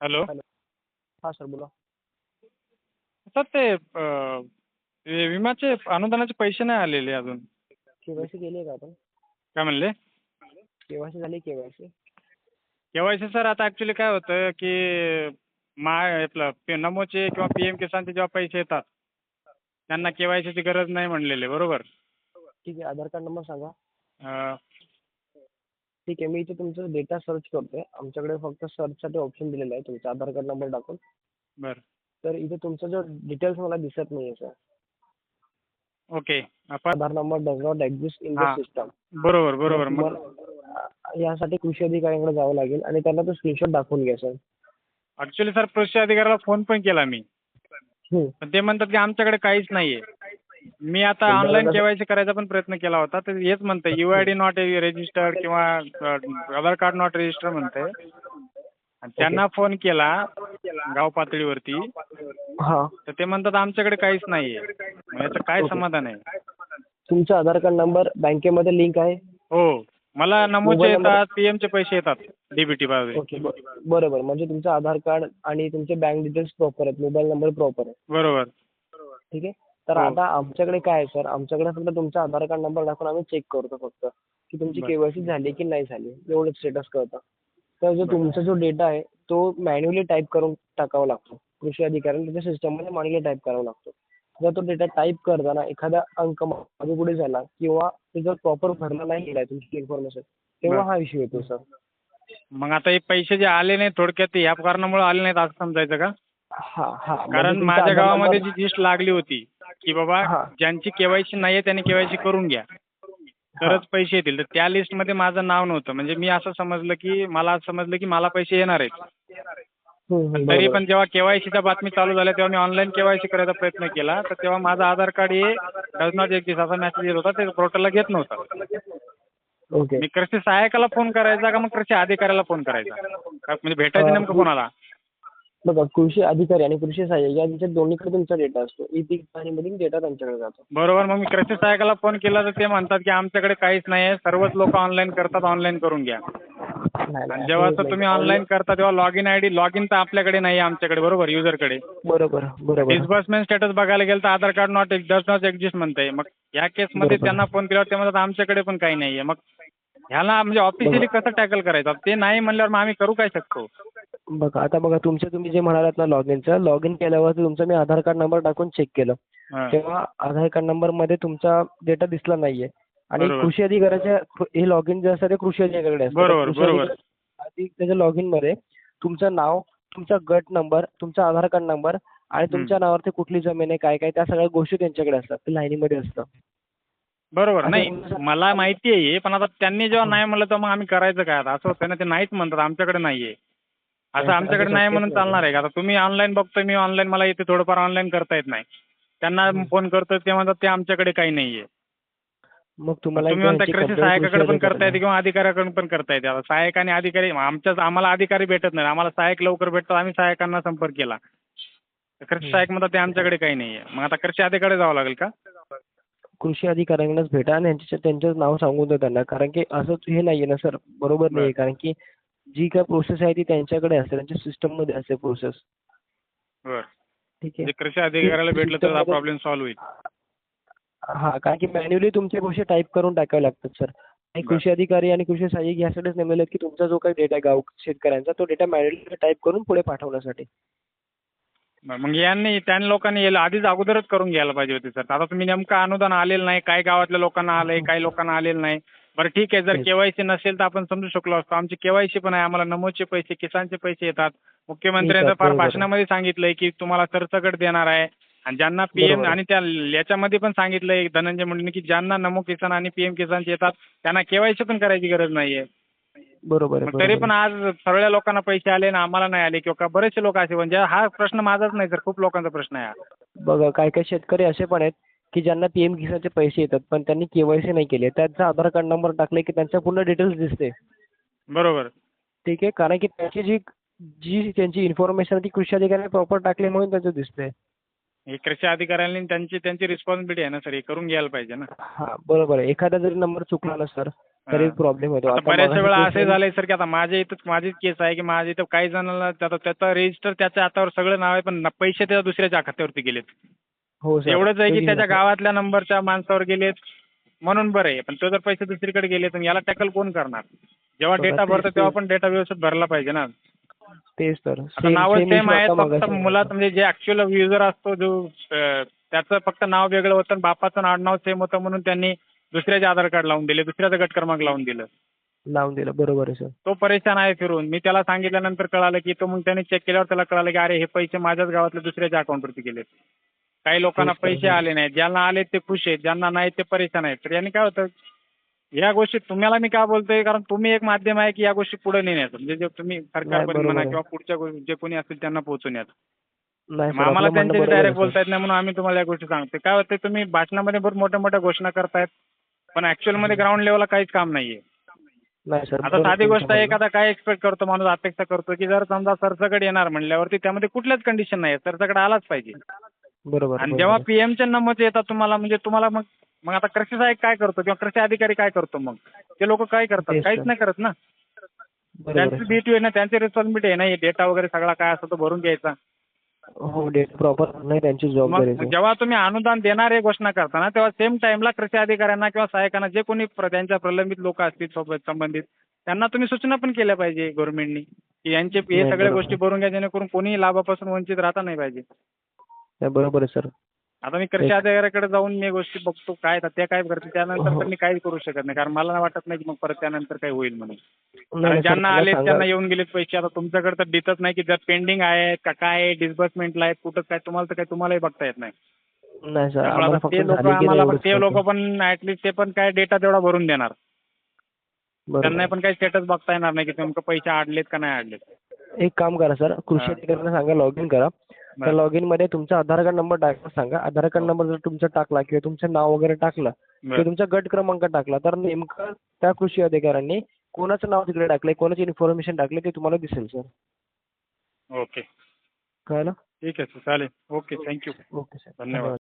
Hello. हा sir बोला. Sir ते अं, विम्याचे अनुदानाचे पैसे नाही आलेले अजून. केवायसी केली आहे का आपण? काय म्हणले? केवायसी झाली केवायसी केवायसी सर आता ॲक्च्युली काय होतं की माय आपलं नमोचे किंवा पी एम किसानचे जेव्हा पैसे येतात त्यांना केवायसीची गरज नाही म्हणलेले बरोबर? ठीक आहे आधार कार्ड नंबर सांगा. ठीक आहे मी इथे तुमचं डेटा सर्च करतोय. आमच्याकडे फक्त सर्चसाठी ऑप्शन दिलेला आहे तुमचा. आधार कार्ड नंबर टाकून. बरं. तर इथे तुमचा जो डिटेल्स मला दिसत नाही आहे सर ओके आपण Aadhaar number does not exist in the हा. सिस्टम बरोबर बरोबर. मग यासाठी कृषी अधिकाऱ्यांकडे जावं लागेल आणि त्यांना तो स्क्रीनशॉट दाखवून घ्या सर ॲक्च्युली सर कृषी अधिकाऱ्याला फोन पण केला मी. हम्म. पण ते म्हणतात की आमच्याकडे काहीच नाहीये. मी आता ऑनलाईन. केवायसी करायचा पण प्रयत्न केला होता तर हेच म्हणतंय U I D not registered किंवा आधार कार्ड नॉट रेजिस्टर म्हणतंय. आणि त्यांना फोन केला गाव पातळीवरती. हा. तर ते म्हणतात आमच्याकडे काहीच नाहीये. याचं काय. समाधान आहे? तुमचा आधार कार्ड नंबर बँकेमध्ये लिंक आहे? हो. मला नमोचे येतात पी चे पैसे येतात डीबीटी ओके बरोबर. म्हणजे तुमचं आधार कार्ड आणि तुमचे बँक डिटेल्स प्रॉपर आहेत मोबाईल नंबर प्रॉपर आहे बरोबर. ठीक आहे? तर हो. आता आमच्याकडे काय आहे सर आमच्याकडे फक्त तुमचा आधार कार्ड नंबर टाकून आम्ही चेक करतो फक्त की तुमची. केवायसी झाली की नाही झाली एवढंच स्टेटस कळतं तर जो. तुमचा जो डेटा आहे तो मॅन्युअली टाईप करून टाकावा लागतो कृषी अधिकाऱ्यांना त्याच्या सिस्टममध्ये मॅन्युअली टाईप करावा लागतो जर तो डेटा टाईप करताना एखादा अंक मागे पुढे झाला किंवा ते जर प्रॉपर भरला नाही गेला तुमची इन्फॉर्मेशन तेव्हा. हा इश्यू येतो सर मग आता हे पैसे जे आले नाही थोडक्यात ते ह्या कारणामुळे आले नाहीत असं समजायचं का हा हा म्हणजे कारण माझ्या गावामध्ये जी लिस्ट लागली होती की बाबा. ज्यांची केवायसी नाहीये त्यांनी केवायसी करून घ्या. तरच पैसे येतील. तर त्या लिस्टमध्ये माझं नाव नव्हतं. म्हणजे मी असं समजलं की मला असं समजलं की मला पैसे येणार आहेत. तरी. पण जेव्हा केवायसीच्या बातमी चालू झाल्या तेव्हा मी ऑनलाईन केवायसी करायचा प्रयत्न केला. तर तेव्हा माझं आधार कार्ड हे डज नॉट एक्झिस्ट असा मेसेज येत होता. ते पोर्टलला घेत नव्हता. मी कृषी सहाय्यकाला फोन करायचा का मग कृषी अधिकाऱ्याला फोन करायचा? म्हणजे भेटायचं नेमकं कोणाला? बघा कृषी अधिकारी आणि कृषी सहाय्यक या त्यांच्या दोन्हीकडे तुमचा डेटा असतो. ई पीक डेटा त्यांच्याकडे जातो. बरोबर मग मी कृषी सहाय्यकाला फोन केला तर ते म्हणतात की आमच्याकडे काहीच नाही आहे सर्वच लोक ऑनलाईन करतात ऑनलाईन करून घ्या. नाही, आणि नाही, जेव्हा असं तर नाही. तुम्ही ऑनलाईन करता तेव्हा log in I D log in तर आपल्याकडे नाही आहे आमच्याकडे बरोबर युजरकडे बरोबर बरोबर. डिस्बर्समेंट स्टेटस बघायला गेलं तर Aadhaar card not does not exist म्हणतंय. मग या केसमध्ये बरोबर. त्यांना फोन केल्यावर ते म्हणतात आमच्याकडे पण काही नाही आहे मग ह्याला म्हणजे ऑफिशियली कसं टॅकल करायचं? ते नाही म्हणल्यावर मग आम्ही करू काय शकतो? बघा आता बघा तुमचं तुम्ही जे म्हणालात ना लॉग इनचं लॉग इन केल्यावर तुमचं मी आधार कार्ड नंबर टाकून चेक केलं. तेव्हा आधार कार्ड नंबरमध्ये तुमचा डेटा दिसला नाहीये. आणि. कृषी अधिकाऱ्याच्या हे लॉग इन जे असतं ते कृषी अधिकाऱ्याकडे असतं. आधी त्याच्या लॉग इनमध्ये तुमचं नाव तुमचा गट नंबर तुमचा आधार कार्ड नंबर आणि तुमच्या नावावरती कुठली जमीन आहे काय काय त्या सगळ्या गोष्टी त्यांच्याकडे असतात. ते लाईनीमध्ये असतं. बरोबर. नाही मला माहिती आहे पण आता त्यांनी जेव्हा नाही म्हणलं तर मग आम्ही करायचं काय आता? असं होतं ना ते नाहीच म्हणतात आमच्याकडे नाहीये. असं आमच्याकडे नाही म्हणून. चालणार आहे का? आता तुम्ही ऑनलाईन बघतोय मी ऑनलाईन मला इथे थोडंफार ऑनलाईन करता येत नाही. त्यांना फोन करतोय ते म्हणतात ते आमच्याकडे काही नाहीये. मग तुम्हाला तुम्ही म्हणता कृषी सहाय्यकाकडे पण करता येते किंवा अधिकाऱ्याकडून पण करता येते आता सहाय्यक आणि अधिकारी आमच्याच आम्हाला अधिकारी भेटत नाही. आम्हाला सहाय्यक लवकर भेटतात आम्ही सहाय्यकांना संपर्क केला. कृषी सहाय्यक म्हणतात ते आमच्याकडे काही नाहीये. मग आता कृषी अधिकारी जावं लागेल का? कृषी अधिकाऱ्यांनाच भेटा आणि यांच्या त्यांचं नाव सांगून द्या त्यांना. कारण की असं हे नाहीये ना सर. बरोबर बरं. नाहीये कारण की जी काय प्रोसेस आहे ती त्यांच्याकडे असते त्यांच्या सिस्टममध्ये असते प्रोसेस बरं. ठीक आहे. म्हणजे कृषी अधिकाऱ्याला भेटलं तर हा प्रॉब्लेम सॉल्व्ह होईल. हा कारण की मॅन्युअली तुमच्या गोष्टी टाईप करून टाकाव्या लागतात सर आणि. कृषी अधिकारी आणि कृषी सहाय्यक यासाठीच नेमलेले की तुमचा जो काही डेटा आहे गाव शेतकऱ्यांचा तो डेटा मॅन्युअली टाईप करून पुढे पाठवण्यासाठी. मग यांनी त्या लोकांनी याला आधीच अगोदरच करून घ्यायला पाहिजे होते सर आता तुम्ही नेमकं अनुदान आलेलं नाही काही गावातल्या लोकांना आलंय काही लोकांना आलेलं नाही. बरं ठीक आहे जर. केवायसी नसेल तर आपण समजू शकलो असतो आमची केवायसी पण आहे आम्हाला नमोचे पैसे किसानचे पैसे येतात मुख्यमंत्र्यांचं येतात, फार. भाषणामध्ये सांगितलंय की तुम्हाला सरसकट देणार आहे आणि ज्यांना पीएम. आणि त्या याच्यामध्ये पण सांगितलंय धनंजय मुंडेंनी की ज्यांना नमो किसान आणि पीएम किसानचे येतात त्यांना केवायसी पण करायची गरज नाहीये बरोबर तरी पण आज सगळ्या लोकांना पैसे आले ना आम्हाला नाही आले किंवा बरेचसे लोक असे म्हणजे हा प्रश्न माझाच नाही तर खूप लोकांचा प्रश्न आहे. आहे. बघा काही काही शेतकरी असे पण आहेत की ज्यांना पीएम किसानचे पैसे येतात पण त्यांनी केवायसी नाही केले. त्यांचा आधार कार्ड नंबर टाकले की त्यांच्या पूर्ण डिटेल्स दिसते. बरोबर. ठीक आहे? कारण की त्याची जी जी त्यांची इन्फॉर्मेशन ती कृषी अधिकाऱ्याने प्रॉपर टाकली म्हणून त्यांचं दिसतंय. हे कृषी अधिकाऱ्यांनी त्यांची त्यांची रिस्पॉन्सिबिलिटी आहे ना सर हे करून घ्यायला पाहिजे ना. हा बरोबर आहे. एखादा जरी नंबर चुकला ना सर तरी. प्रॉब्लेम होतो. आता आता बऱ्याचशा मगाशी वेळा असे same- झालंय सर की आता माझ्या इथं माझीच केस आहे की माझ्या इथं काही जणांना त्याचा त्याचा रजिस्टर त्याच्या हातावर सगळं नाव आहे पण न- पैसे त्याच्या दुसऱ्याच्या खात्यावरती गेलेत. हो सर एवढंच आहे की त्याच्या गावातल्या नंबरच्या माणसावर गेलेत म्हणून बरं आहे. पण तो जर पैसे दुसरीकडे गेले तर याला टॅकल कोण करणार? जेव्हा बघा, डेटा तेच भरतो ते- तेव्हा पण डेटा व्यवस्थित भरला पाहिजे ना. तेच तर. आता नावं सेम आहेत फक्त मुलात म्हणजे जे ऍक्च्युअल युजर असतो जो अं, त्याचं फक्त नाव वेगळं होतं आणि बापाचं आडनाव सेम होतं म्हणून त्यांनी दुसऱ्याचे आधार कार्ड लावून दिले दुसऱ्याचं गट क्रमांक लावून दिलं. लावून दिलं. बरोबर आहे सर तो परेशान आहे फिरून. मी त्याला सांगितल्यानंतर कळालं की तो मग त्याने चेक केल्यावर त्याला कळालं की अरे हे पैसे माझ्याच गावातल्या दुसऱ्याच्या अकाउंटवरती गेलेत. काही लोकांना पैसे. आले नाहीत. ज्यांना आले ते खुश आहेत ज्यांना नाही ते परेशान आहेत. तर यांनी काय होतं या गोष्टी तुम्हाला मी का बोलतोय? कारण तुम्ही एक माध्यम आहे की या गोष्टी पुढे नेण्याचं. म्हणजे जे तुम्ही सरकारपर्यंत म्हणा. किंवा पुढच्या जे कोणी असतील त्यांना सर आम्हाला त्यांच्याशी डायरेक्ट. बोलता येत नाही म्हणून आम्ही तुम्हाला या गोष्टी सांगतो काय होतं तुम्ही भाषणामध्ये भर मोठ्या मोठ्या घोषणा करतायत पण ऍक्च्युअलमध्ये ग्राउंड लेवलला काहीच काम नाहीये. आता साधी गोष्ट आहे. एखादा काय एक्सपेक्ट करतो माणूस अपेक्षा करतो की जर समजा सरसकट येणार म्हणल्यावरती त्यामध्ये कुठल्याच कंडिशन नाही सरसकट आलाच पाहिजे. बरोबर आणि जेव्हा. पीएमच्या नंबर येतात तुम्हाला म्हणजे तुम्हाला मग मग आता कृषी सहाय्यक काय करतो किंवा कृषी अधिकारी काय करतो मग ते लोक काय करतात काहीच. नाही करत ना त्यांची ड्युटी आहे ना त्यांची रिस्पॉन्सिबिलिटी आहे ना हे डेटा वगैरे सगळा काय असतो तो भरून घ्यायचा हो डेट प्रॉपर नाही त्यांची जबाबदारी. जेव्हा तुम्ही अनुदान देणार हे घोषणा करताना तेव्हा सेम टाइमला कृषी अधिकाऱ्यांना किंवा सहायकांना जे कोणी त्यांच्या प्रलंबित लोक असतील सोबत संबंधित त्यांना तुम्ही सूचना पण केल्या पाहिजे गव्हर्नमेंटनी की यांचे हे सगळ्या. गोष्टी भरून घ्या जेणेकरून कोणीही लाभापासून वंचित राहता नाही पाहिजे नाही, बरोबर आहे सर आता मी कृषी अधिकाऱ्याकडे जाऊन मी गोष्टी बघतो काय तर ते काय करतील त्यानंतर हो. तर मी काहीच करू शकत नाही कारण मला वाटत नाही की मग परत त्यानंतर काय होईल म्हणून ज्यांना आले त्यांना येऊन गेलेत पैसे आता तुमच्याकडे तर देतच नाही की जर पेंडिंग आहे का काय डिस्बर्समेंटला आहेत कुठं काय तुम्हाला तर काय तुम्हालाही बघता येत नाही ते लोक आम्हाला ते. पण ऍटलिस्ट ते पण काय डेटा तेवढा भरून देणार त्यांना आहे. पण काही स्टेटस बघता येणार नाही की नेमकं पैसे आडलेत का नाही आडलेत एक काम करा सर कृषी. अधिकाऱ्यांना सांगा लॉग इन करा त्या. लॉग इनमध्ये तुमचा आधार कार्ड नंबर टाकायला सांगा. आधार कार्ड नंबर जर तुमचा टाकला किंवा तुमचं नाव वगैरे टाकलं किंवा. तुमचा गट क्रमांक टाकला तर नेमकं त्या कृषी अधिकाऱ्यांनी कोणाचं नाव तिकडे टाकलंय कोणाची इन्फॉर्मेशन टाकली ते तुम्हाला दिसेल सर ओके. कळलं? ठीक आहे सर चालेल. ओके. थँक्यू ओके सर धन्यवाद.